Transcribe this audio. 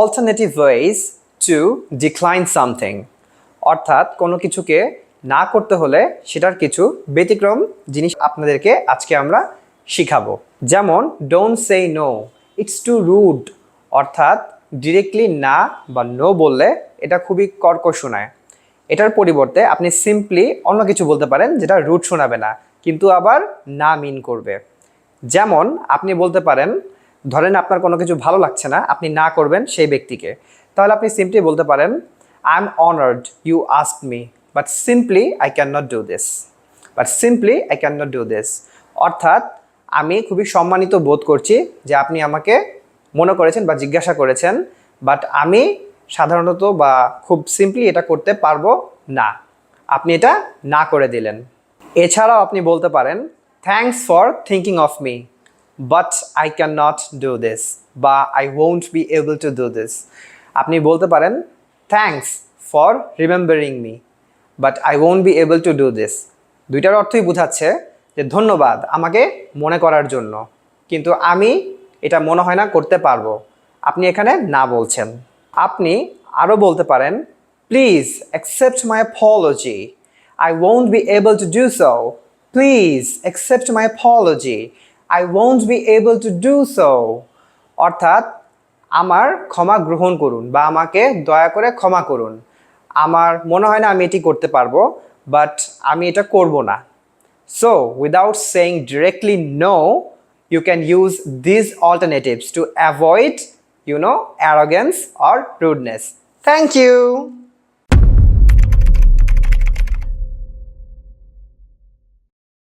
Alternative ways to decline something অর্থাৎ কোনো কিছুকে না করতে হলে সেটার কিছু ব্যতিক্রম জিনিস আপনাদেরকে আজকে আমরা শিখাবো। যেমন don't say no it's too rude অর্থাৎ ডিরেক্টলি না বা নো বললে এটা খুবই কর্কশ শোনায়। এটার পরিবর্তে আপনি সিম্পলি অন্য কিছু বলতে পারেন যেটা রুট শোনাবে না, কিন্তু আবার না মিন করবে। যেমন, আপনি বলতে পারেন ধরেন আপনার কোনো কিছু ভালো লাগছে না, আপনি না করবেন সেই ব্যক্তিকে। তাহলে আপনি সিম্পলি বলতে পারেন I am honoured you ask me but simply I can not do this but simply I can not do this অর্থাৎ আমি খুবই সম্মানিত বোধ করছি যে আপনি আমাকে মনে করেছেন বা জিজ্ঞাসা করেছেন বাট আমি সাধারণত বা খুব সিম্পলি এটা করতে পারব না। আপনি এটা না করে দিলেন। এছাড়াও আপনি বলতে পারেন thanks for thinking of me but I can not do this বা I won't be able to do this আপনি বলতে পারেন thanks for remembering me but I won't be able to do this দুইটার অর্থই বোঝাচ্ছে যে ধন্যবাদ আমাকে মনে করার জন্য। কিন্তু আমি এটা মনে হয় না করতে পারব। আপনি এখানে না বলছেন। আপনি আরও বলতে পারেন please accept my apology I won't be able to do so please accept my apology I won't be able to do so অর্থাৎ আমার ক্ষমা গ্রহণ করুন বা আমাকে দয়া করে ক্ষমা করুন। আমার মনে হয় না আমি এটি করতে পারব বাট আমি এটা করব না। So without saying directly no can use these alternatives to avoid, you know, arrogance or rudeness. Thank you!